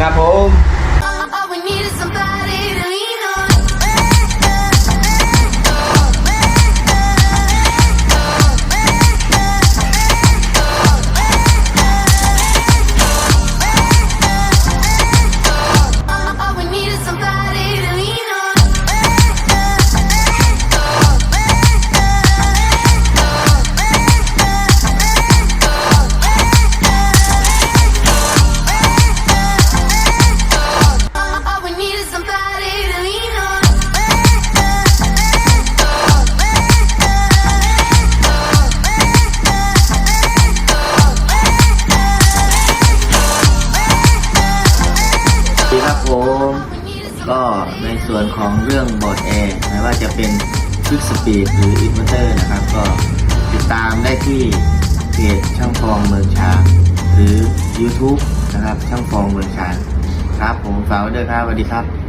ครับผม ดีครับผม ก็ในส่วนของเรื่องบอร์ดแอร์ไม่ว่าจะเป็นฟิกสปีดหรืออินเวอร์เตอร์นะครับ ก็ติดตามได้ที่เพจช่างฟองเมืองชาหรือ YouTube นะครับช่างฟองเมืองชาครับผมฝากไว้ด้วยครับสวัสดีครับ